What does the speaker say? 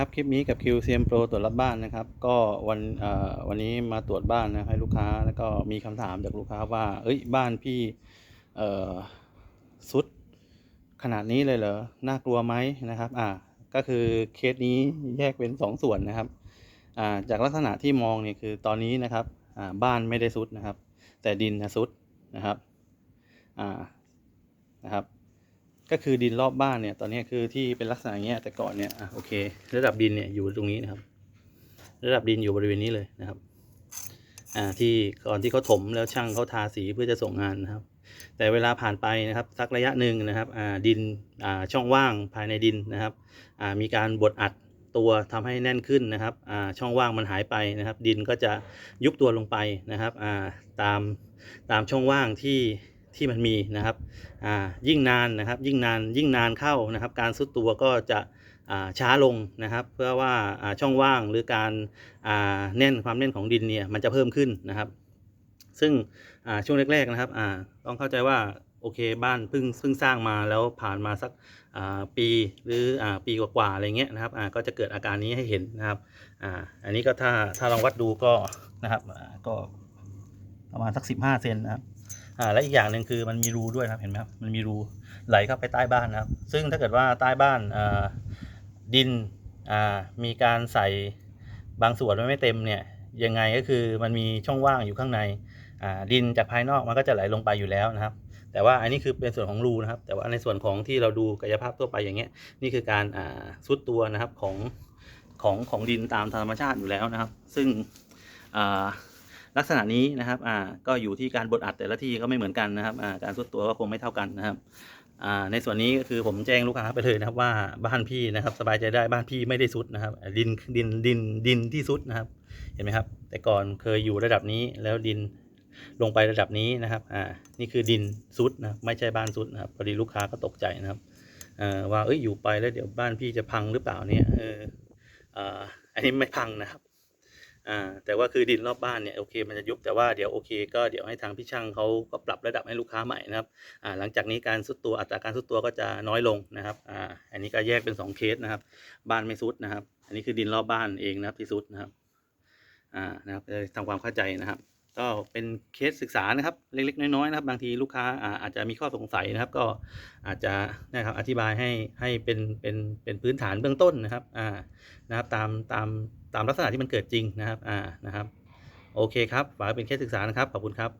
ครับคลิปนี้กับคิวเซียมโปรตรวจรับบ้านนะครับ ก็วันวันนี้มาตรวจบ้านนะให้ลูกค้าแล้วก็มีคำถามจากลูกค้าว่า เอ้ยบ้านพี่สุดขนาดนี้เลยเหรอน่ากลัวไหมนะครับ อ่าก็คือเคสนี้แยกเป็นสองส่วนนะครับอ่าจากลักษณะที่มองเนี่ยคือตอนนี้นะครับอ่าบ้านไม่ได้สุดนะครับ แต่ดินนะสุดนะครับอ่านะครับ ก็คือดินรอบบ้านเนี่ย ตอนนี้คือที่เป็นลักษณะอย่างเงี้ยแต่ก่อนเนี่ยอะโอเค ระดับดินเนี่ยอยู่ตรงนี้นะครับ ระดับดินอยู่บริเวณนี้เลยนะครับ อ่าที่ก่อนที่เขาถมแล้วช่างเขาทาสีเพื่อจะส่งงานนะครับ แต่เวลาผ่านไปนะครับสักระยะหนึ่งนะครับ อ่าดินอ่าช่องว่างภายในดินนะครับ อ่ามีการบดอัดตัวทำให้แน่นขึ้นนะครับ อ่าช่องว่างมันหายไปนะครับ ดินก็จะยุบตัวลงไปนะครับ อ่าตามตามช่องว่างที่ ที่มันมีนะครับอ่ายิ่งนานนะครับยิ่งนานยิ่งนานเข้านะครับ การซุดตัวก็จะอ่าช้าลงนะครับ เพื่อว่าอ่าช่องว่างหรือการอ่าแน่นความแน่นของดินเนี่ยมันจะเพิ่มขึ้นนะครับ ซึ่งอ่าช่วงแรกๆนะครับอ่าต้องเข้าใจว่าโอเคบ้านเพิ่งเพิ่งสร้างมาแล้วผ่านมาสักอ่าปีหรืออ่าปีกว่าๆอะไรเงี้ยนะครับอ่าก็จะเกิดอาการนี้ให้เห็นนะครับอ่าอันนี้ก็ถ้าถ้าลองวัดดูก็นะครับอ่าก็ประมาณสักสิบห้าเซนนะครับ อ่าและอีกอย่างหนึ่งคือมันมีรูด้วยนะครับเห็นไหมครับมันมีรูไหลเข้าไปใต้บ้านนะครับ ซึ่งถ้าเกิดว่าใต้บ้านอ่าดินอ่ามีการใส่บางส่วนไว้ไม่เต็มเนี่ยยังไงก็คือมันมีช่องว่างอยู่ข้างในอ่าดินจากภายนอกมันก็จะไหลลงไปอยู่แล้วนะครับ แต่ว่าอันนี้คือเป็นส่วนของรูนะครับ แต่ว่าในส่วนของที่เราดูกายภาพทั่วไปอย่างเงี้ยนี่คือการอ่าซุดตัวนะครับของของของดินตามธรรมชาติอยู่แล้วนะครับ ซึ่งอ่า ลักษณะนี้นะครับอ่าก็อยู่ที่การบดอัดแต่ละที่ก็ไม่เหมือนกันนะครับอ่าการสุดตัวก็คงไม่เท่ากันนะครับอ่าในส่วนนี้ก็คือผมแจ้งลูกค้าไปเลยนะครับว่าบ้านพี่นะครับ สบายใจได้บ้านพี่ไม่ได้สุดนะครับ ดินดินดินดินที่สุดนะครับ เห็นไหมครับ แต่ก่อนเคยอยู่ระดับนี้แล้วดินลงไประดับนี้นะครับ อ่า นี่คือดินสุดนะ ไม่ใช่บ้านสุดนะครับ พอดีลูกค้าก็ตกใจนะครับอ่อว่า เอ้ย อยู่ไปแล้วเดี๋ยวบ้านพี่จะพังหรือเปล่าเนี่ย เออ อ่า อันนี้ไม่พังนะครับ อ่าแต่ว่าคือดินรอบบ้านเนี่ยโอเคมันจะยุบแต่ว่าเดี๋ยวโอเค ก็เดี๋ยวให้ทางพี่ช่างเขาก็ปรับระดับให้ลูกค้าใหม่นะครับอ่าหลังจากนี้การซุดตัวอัตราการซุดตัวก็จะน้อยลงนะครับอ่าอันนี้ก็แยกเป็นสองเคสนะครับ บ้านไม่ซุดนะครับ อันนี้คือดินรอบบ้านเองนะครับที่ซุดนะครับอ่านะครับทำความเข้าใจนะครับ ก็เป็นเคสศึกษานะครับ เล็กๆ น้อยๆนะครับ บางทีลูกค้าอาอาจจะมีข้อสงสัยนะครับ ก็อาจจะนะครับอธิบายให้ให้เป็นเป็นเป็นพื้นฐานเบื้องต้นนะครับอ่านะครับตามตาม ตามลักษณะที่มันเกิดจริงนะครับอ่านะครับโอเคครับฝากเป็นเคสศึกษานะครับขอบคุณครับ